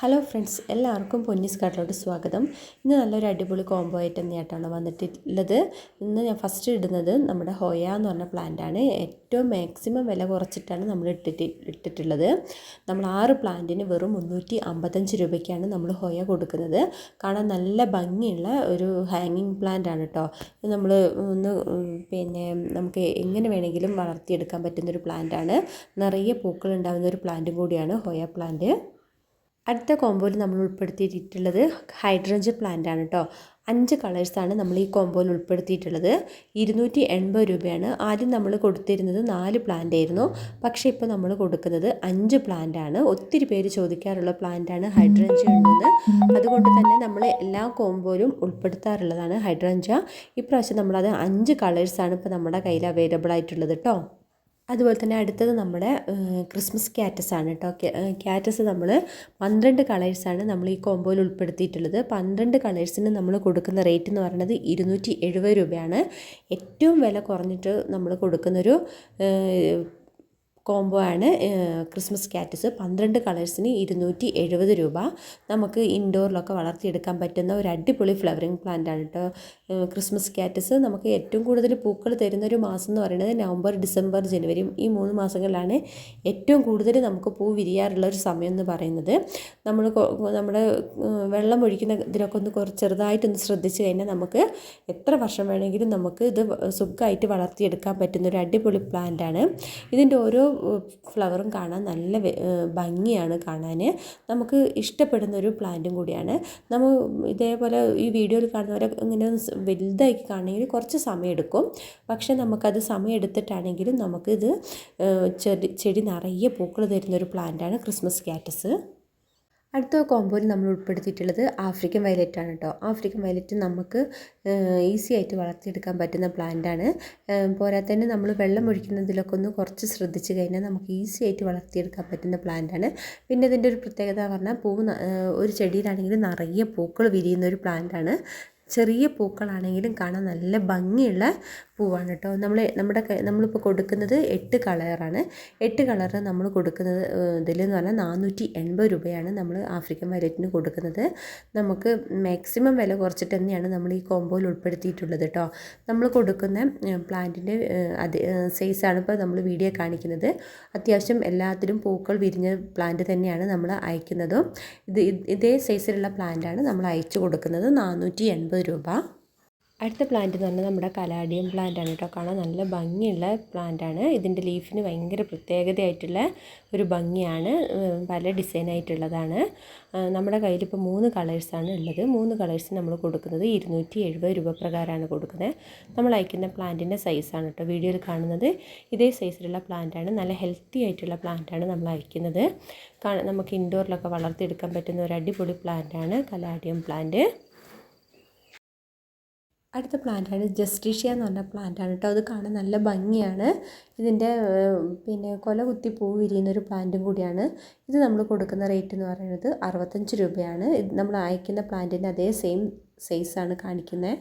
Hello friends എല്ലാവർക്കും പൊന്നീസ് കാട്ടിലോട്ട് സ്വാഗതം. ഇന്ന് നല്ലൊരു അടിപൊളി കോംബോ ആയിട്ട് തന്നെയായിട്ടാണ് വന്നിട്ടുള്ളത്. ഇന്ന് ഞാൻ ഫസ്റ്റ് ഇടുന്നത് നമ്മുടെ ഹോയ എന്ന് പറഞ്ഞ പ്ലാന്റ് ആണ്. ഏറ്റവും മാക്സിമം വില കുറച്ചിട്ടാണ് നമ്മൾ ഇട്ടിട്ട് ഇട്ടിട്ടുള്ളത്. നമ്മൾ ആറ് പ്ലാന്റിന് വെറും മുന്നൂറ്റി അമ്പത്തഞ്ച് രൂപയ്ക്കാണ് നമ്മൾ ഹോയ കൊടുക്കുന്നത്. കാണാൻ നല്ല ഭംഗിയുള്ള ഒരു ഹാങ്ങിങ് പ്ലാന്റ് ആണ് കേട്ടോ നമ്മൾ ഒന്ന് പിന്നെ നമുക്ക് എങ്ങനെ വേണമെങ്കിലും വളർത്തിയെടുക്കാൻ പറ്റുന്നൊരു ആണ്. നിറയെ പൂക്കൾ ഉണ്ടാകുന്ന ഒരു പ്ലാന്റും കൂടിയാണ് ഹോയ പ്ലാന്റ് അടുത്ത കോമ്പോയിൽ നമ്മൾ ഉൾപ്പെടുത്തിയിട്ടുള്ളത് ഹൈഡ്രഞ്ച് പ്ലാന്റ് ആണ് കേട്ടോ അഞ്ച് കളേഴ്സാണ് നമ്മൾ ഈ കോമ്പോയിൽ ഉൾപ്പെടുത്തിയിട്ടുള്ളത്. ഇരുന്നൂറ്റി എൺപത് രൂപയാണ്. ആദ്യം നമ്മൾ കൊടുത്തിരുന്നത് നാല് പ്ലാന്റ് ആയിരുന്നു. പക്ഷേ ഇപ്പോൾ നമ്മൾ കൊടുക്കുന്നത് അഞ്ച് പ്ലാന്റ് ആണ്. ഒത്തിരി പേര് ചോദിക്കാറുള്ള പ്ലാന്റ് ആണ് ഹൈഡ്രഞ്ച ഉണ്ടെന്ന് അതുകൊണ്ട് തന്നെ നമ്മൾ എല്ലാ കോമ്പോയിലും ഉൾപ്പെടുത്താറുള്ളതാണ് ഹൈഡ്രഞ്ച ഇപ്രാവശ്യം നമ്മളത് അഞ്ച് കളേഴ്സാണ് ഇപ്പോൾ നമ്മുടെ കയ്യിൽ അവൈലബിൾ ആയിട്ടുള്ളത് കേട്ടോ അതുപോലെ തന്നെ അടുത്തത് നമ്മുടെ ക്രിസ്മസ് ക്യാറ്റസ് ആണ് കേട്ടോ ക്യാറ്റസ് നമ്മൾ പന്ത്രണ്ട് കളേഴ്സാണ് നമ്മൾ ഈ കോമ്പോയിൽ ഉൾപ്പെടുത്തിയിട്ടുള്ളത്. പന്ത്രണ്ട് കളേഴ്സിന് നമ്മൾ കൊടുക്കുന്ന റേറ്റ് എന്ന് പറയുന്നത് ഇരുന്നൂറ്റി എഴുപത് രൂപയാണ്. ഏറ്റവും വില കുറഞ്ഞിട്ട് നമ്മൾ കൊടുക്കുന്നൊരു കോംബോ ആണ് ക്രിസ്മസ് കാറ്റസ് പന്ത്രണ്ട് കളേഴ്സിന് ഇരുന്നൂറ്റി എഴുപത് രൂപ. നമുക്ക് ഇൻഡോറിലൊക്കെ വളർത്തിയെടുക്കാൻ പറ്റുന്ന ഒരു അടിപൊളി ഫ്ലവറിങ് പ്ലാന്റ് ആണ് കേട്ടോ ക്രിസ്മസ് കാറ്റസ് നമുക്ക് ഏറ്റവും കൂടുതൽ പൂക്കൾ തരുന്ന ഒരു മാസം എന്ന് പറയുന്നത് നവംബർ ഡിസംബർ ജനുവരി ഈ മൂന്ന് മാസങ്ങളിലാണ് ഏറ്റവും കൂടുതൽ നമുക്ക് പൂ വിരിയാറുള്ള ഒരു സമയം എന്ന് പറയുന്നത്. നമ്മൾ നമ്മുടെ വെള്ളം ഒഴിക്കുന്ന ഇതിനൊക്കെ ഒന്ന് കുറച്ച് ചെറുതായിട്ടൊന്ന് ശ്രദ്ധിച്ച് കഴിഞ്ഞാൽ നമുക്ക് എത്ര വർഷം വേണമെങ്കിലും നമുക്ക് ഇത് സുഖമായിട്ട് വളർത്തിയെടുക്കാൻ പറ്റുന്ന ഒരു അടിപൊളി പ്ലാന്റ് ആണ്. ഇതിന്റെ ഓരോ ഫ്ലവറും കാണാൻ നല്ല ഭംഗിയാണ് കാണാൻ നമുക്ക് ഇഷ്ടപ്പെടുന്ന ഒരു പ്ലാന്റും കൂടിയാണ്. നമ്മൾ ഇതേപോലെ ഈ വീഡിയോയിൽ കാണുന്നവരെ ഇങ്ങനെ വലുതാക്കി കാണണമെങ്കിൽ കുറച്ച് സമയമെടുക്കും പക്ഷേ നമുക്കത് സമയമെടുത്തിട്ടാണെങ്കിലും നമുക്കിത് ചെടി ചെടി നിറയെ പൂക്കൾ തരുന്ന ഒരു പ്ലാന്റാണ് ക്രിസ്മസ് കാറ്റസ്. അടുത്ത കോമ്പോയിൽ നമ്മൾ ഉൾപ്പെടുത്തിയിട്ടുള്ളത് ആഫ്രിക്കൻ വയലറ്റ് ആണ് കേട്ടോ ആഫ്രിക്കൻ വയലറ്റ് നമുക്ക് ഈസി ആയിട്ട് വളർത്തിയെടുക്കാൻ പറ്റുന്ന പ്ലാന്റാണ് പോരാത്തന്നെ നമ്മൾ വെള്ളം ഒഴിക്കുന്നതിലൊക്കെ ഒന്ന് കുറച്ച് ശ്രദ്ധിച്ചു കഴിഞ്ഞാൽ നമുക്ക് ഈസി ആയിട്ട് വളർത്തിയെടുക്കാൻ പറ്റുന്ന പ്ലാന്റാണ് പിന്നെ ഇതിന്റെ ഒരു പ്രത്യേകത പറഞ്ഞാൽ പൂവ് ഒരു ചെടിയിലാണെങ്കിൽ നിറയെ പൂക്കൾ വിരിയുന്ന ഒരു പ്ലാന്റാണ് ചെറിയ പൂക്കളാണെങ്കിലും കാണാൻ നല്ല ഭംഗിയുള്ള പൂവാണ് കേട്ടോ. നമ്മൾ നമ്മുടെ നമ്മളിപ്പോൾ കൊടുക്കുന്നത് എട്ട് കളറാണ്. എട്ട് കളർ നമ്മൾ കൊടുക്കുന്നത് ഇതിലെന്ന് പറഞ്ഞാൽ നാനൂറ്റി എൺപത് രൂപയാണ് നമ്മൾ ആഫ്രിക്കൻ വയലറ്റിന് കൊടുക്കുന്നത്. നമുക്ക് മാക്സിമം വില കുറച്ചിട്ട് തന്നെയാണ് നമ്മൾ ഈ കോമ്പോയിൽ ഉൾപ്പെടുത്തിയിട്ടുള്ളത് കേട്ടോ. നമ്മൾ കൊടുക്കുന്ന പ്ലാന്റിന്റെ അതേ സൈസാണ് ഇപ്പോൾ നമ്മൾ വീഡിയോ കാണിക്കുന്നത്. അത്യാവശ്യം എല്ലാത്തിലും പൂക്കൾ വിരിഞ്ഞ പ്ലാന്റ് തന്നെയാണ് നമ്മൾ അയക്കുന്നതും. ഇത് ഇതേ സൈസിലുള്ള പ്ലാന്റാണ് നമ്മൾ അയച്ചു കൊടുക്കുന്നത് നാനൂറ്റി എൺപത് രൂപ. അടുത്ത പ്ലാന്റ് എന്ന് പറഞ്ഞാൽ നമ്മുടെ കലാഡിയം പ്ലാന്റ് ആണ് കേട്ടോ. കാണാൻ നല്ല ഭംഗിയുള്ള പ്ലാന്റ് ആണ്. ഇതിന്റെ ലീഫിന് ഭയങ്കര പ്രത്യേകതയായിട്ടുള്ള ഒരു ഭംഗിയാണ്. പല ഡിസൈൻ ആയിട്ടുള്ളതാണ്. നമ്മുടെ കയ്യിൽ ഇപ്പോൾ മൂന്ന് കളേഴ്സാണ് ഉള്ളത്. മൂന്ന് കളേഴ്സ് നമ്മൾ കൊടുക്കുന്നത് ഇരുന്നൂറ്റി എഴുപത് രൂപ പ്രകാരമാണ് കൊടുക്കുന്നത്. നമ്മൾ അയക്കുന്ന പ്ലാന്റിന്റെ സൈസാണ് കേട്ടോ വീഡിയോയിൽ കാണുന്നത്. ഇതേ സൈസിലുള്ള പ്ലാന്റാണ് നല്ല ഹെൽത്തി ആയിട്ടുള്ള പ്ലാന്റാണ് നമ്മൾ അയക്കുന്നത്. നമുക്ക് ഇൻഡോറിലൊക്കെ വളർത്തിയെടുക്കാൻ പറ്റുന്ന ഒരു അടിപൊളി പ്ലാന്റാണ് കലാഡിയം പ്ലാന്റ് അടുത്ത പ്ലാന്റാണ് ജസ്റ്റിഷ്യ എന്ന് പറഞ്ഞ പ്ലാന്റാണ് കേട്ടോ. അത് കാണാൻ നല്ല ഭംഗിയാണ്. ഇതിന്റെ പിന്നെ കൊല കുത്തി പൂ വിരിയുന്നൊരു പ്ലാന്റും കൂടിയാണ്. ഇത് നമ്മൾ കൊടുക്കുന്ന റേറ്റ് എന്ന് പറയുന്നത് അറുപത്തഞ്ച് രൂപയാണ്. ഇത് നമ്മൾ അയക്കുന്ന പ്ലാന്റിന്റെ അതേ സെയിം സൈസാണ് കാണിക്കുന്നത്